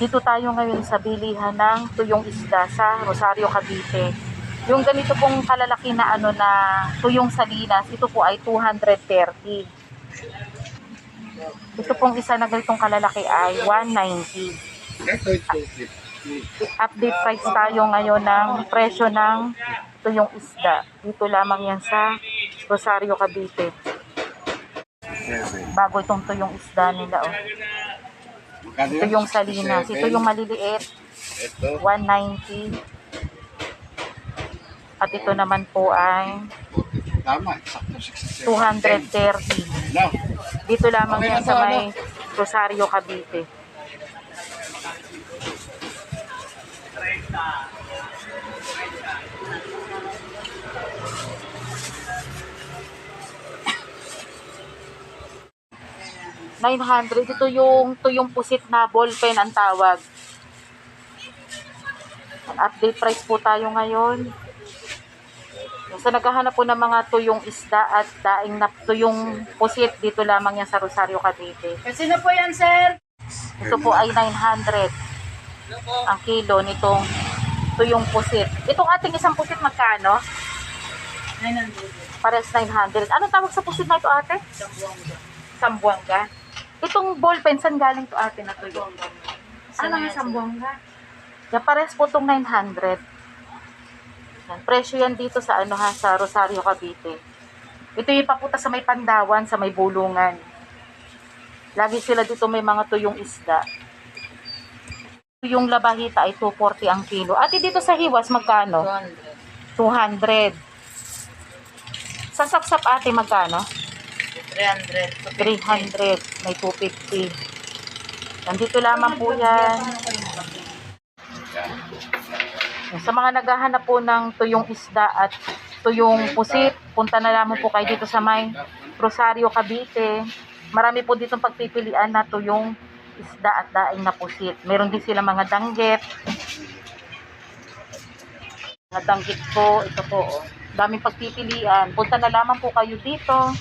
Dito tayo ngayon sa bilihan ng tuyong isda sa Rosario, Cavite. Yung ganito pong kalalaki na ano na tuyong salinas, ito po ay 230. Ito pong isa na ganitong kalalaki ay 190. Ito ito. Update price tayo ngayon ng presyo ng tuyong isda. Dito lamang yan sa Rosario, Cavite. Bago itong tuyong isda nila. Oh. Ito yung salinas. Ito yung maliliit. Ito. 190. At ito naman po ay Tama. Sakto 67. 230. No. Dito lamang yan sa may Rosario, Cavite. $900. Ito yung, ito yung pusit na ballpen ang tawag. Update price po tayo ngayon. Sa naghahanap po ng mga tuyong isda at daing na tuyong pusit, dito lamang yan sa Rosario, Cavite. Kasi na po yan, sir. Ito po ay 900 ang kilo nitong tuyong pusit. Itong ating isang pusit magkano? 900. Pares 900. Anong tawag sa pusit na ito ate? Sambuanga. Sambuanga. Itong ballpen, saan galing to ate na tuyo? Ano Sa yung sambuanga? Yan, pares po itong 900. Yan, presyo yan dito sa ano ha, sa Rosario, Cavite. Ito yung paputa sa may pandawan, sa may bulungan. Lagi sila dito may mga tuyong isda. Yung labahita ay 240 ang kilo. Ate dito sa hiwas, magkano? 200. 200. Sa sapsap ate, magkano? 300. 300. May 250. Nandito lamang po yan. Sa mga naghahanap po ng tuyong isda at tuyong pusit, punta na lamang po kayo dito sa may Rosario, Cavite. Marami po dito pagpipilian na tuyong isda at daing na pusit. Meron din sila mga danggit. Mga danggit po, ito po. Oh. Daming pagpipilian. Punta na lamang po kayo dito